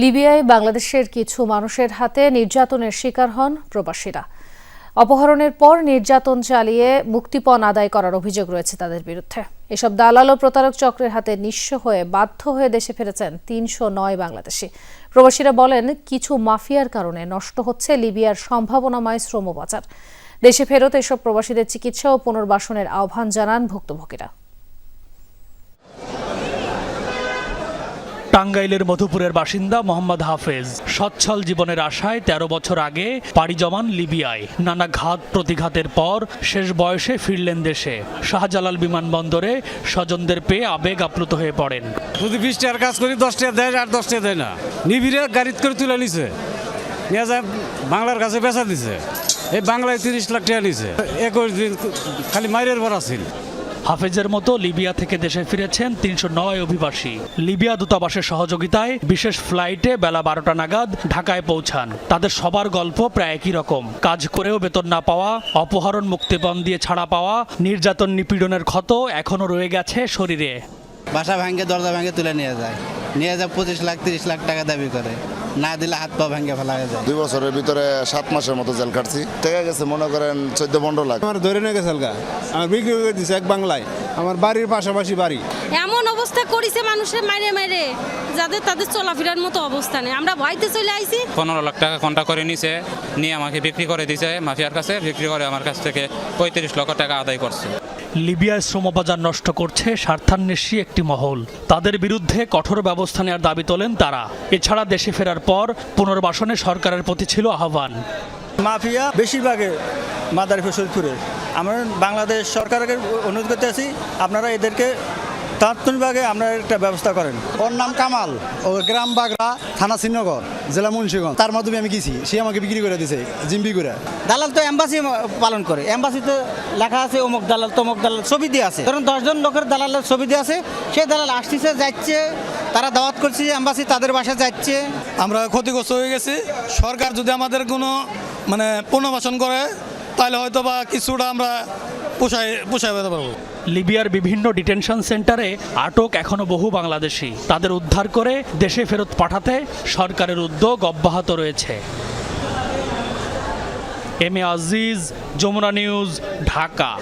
লিবিয়ায় বাংলাদেশের কিছু মানুষের হাতে নির্যাতনের শিকার হন প্রবাসীরা। অপহরণের পর নির্যাতন চালিয়ে মুক্তিপণ আদায় করার অভিযোগ রয়েছে তাদের বিরুদ্ধে। এসব দালাল ও প্রতারক চক্রের হাতে নিঃস্ব হয়ে বাধ্য হয়ে দেশে ফিরেছেন তিনশো নয় বাংলাদেশি। প্রবাসীরা বলেন, কিছু মাফিয়ার কারণে নষ্ট হচ্ছে লিবিয়ার সম্ভাবনাময় শ্রম বাজার দেশে ফেরত এসব প্রবাসীদের চিকিৎসা ও পুনর্বাসনের আহ্বান জানান ভুক্তভোগীরা। টাঙ্গাইলের মধুপুরের বাসিন্দা মোহাম্মদ হাফেজ। সচ্ছল জীবনের আশায় ১৩ বছর আগে পাড়ি জমান লিবিয়ায়। নানা ঘাত প্রতিঘাতের পর শেষ বয়সে ফিরলেন দেশে। শাহজালাল বিমানবন্দরে স্বজনদের পেয়ে আবেগ আপ্লুত হয়ে পড়েন। যদি বিশ টাকার কাজ করি, দশ টাকা দেয়, আর দশ টাকা দেয় না। নিবিড়ে গাড়িত করে তুলে নিছে। নিয়ে যায় বাংলার কাছে বেচা দিছে। এই বাংলায় তিরিশ লাখ টাকা নিছে। একুশ দিন খালি মাইরের পর আছিল হাফেজের মতো লিবিয়া থেকে দেশে ফিরেছেন তিনশো নয় অভিবাসী। লিবিয়া দূতাবাসের সহযোগিতায় বিশেষ ফ্লাইটে বেলা বারোটা নাগাদ ঢাকায় পৌঁছান। তাদের সবার গল্প প্রায় একই রকম। কাজ করেও বেতন না পাওয়া, অপহরণ, মুক্তিপণ দিয়ে ছাড়া পাওয়া, নির্যাতন, নিপীড়নের ক্ষত এখনও রয়ে গেছে শরীরে। বাসা ভাঙে দরজা ভাঙে তুলে নিয়ে যায়। নিয়ে যায় পঁচিশ লাখ তিরিশ লাখ টাকা দাবি করে। না দিলে হাত পা ভাঙে ফেলা হয়ে যায়। দুই বছরের ভিতরে সাত মাসের মতো জেল কাটছি টাকা গেছে মনে করেন চোদ্দ পনেরো লাখ। আমার ধরে নিয়ে গেছে আমার বিক্রি করে দিছে এক বাংলায়। আমার বাড়ির পাশাপাশি বাড়ি। এমন অবস্থা করেছে মানুষের মাইরে মাইরে যাদের তাদের চলাফেরার মতো অবস্থা নেই। আমরা ভয়তে চলে আইছি। পনেরো লাখ টাকা কন্টা করে নিছে নিয়ে আমাকে বিক্রি করে দিছে মাফিয়ার কাছে। বিক্রি করে আমার কাছ থেকে পঁয়ত্রিশ লক্ষ টাকা আদায় করছে। লিবিয়ায় শ্রমবাজার নষ্ট করছে স্বার্থান্বেষী একটি মহল। তাদের বিরুদ্ধে কঠোর ব্যবস্থা নেওয়ার দাবি তোলেন তারা। এছাড়া দেশে ফেরার পর পুনর্বাসনে সরকারের প্রতি ছিল আহ্বান। মাফিয়া বেশিরভাগে মাদারিফ শরীফপুরে আমরা বাংলাদেশ সরকারকে অনুরোধ করতে আছি, আপনারা এদেরকে তাৎক্ষণিকভাবে আপনারা একটা ব্যবস্থা করেন। ওর নাম কামাল। ও গ্রাম বাগড়া থানা শ্রীনগর জেলা মুন্সিগঞ্জ। তার মাধ্যমে আমি গেছি। সে আমাকে বিক্রি করে দিছে জিম্বি করে। দালাল তো এম্বাসি পালন করে। এম্বাসিতে লেখা আছে অমুক দালাল তমুক দালাল ছবি দিয়ে আছে। ধরুন দশজন লোকের দালালের ছবি দিয়ে আছে। সেই দালাল আসতেছে যাচ্ছে। তারা দাওয়াত করছে এম্বাসি তাদের বাসায় যাচ্ছে। আমরা ক্ষতিগ্রস্ত হয়ে গেছি। সরকার যদি আমাদের কোনো মানে পুনর্বাসন করে তাহলে হয়তো বা কিছুটা আমরা পোষায় পোষায় পেতে পারব। লিবিয়ার বিভিন্ন ডিটেনশন সেন্টারে আটক এখনও বহু বাংলাদেশি। তাদের উদ্ধার করে দেশে ফেরত পাঠাতে সরকারের উদ্যোগ অব্যাহত রয়েছে। M A Aziz, Jamuna news, Dhaka.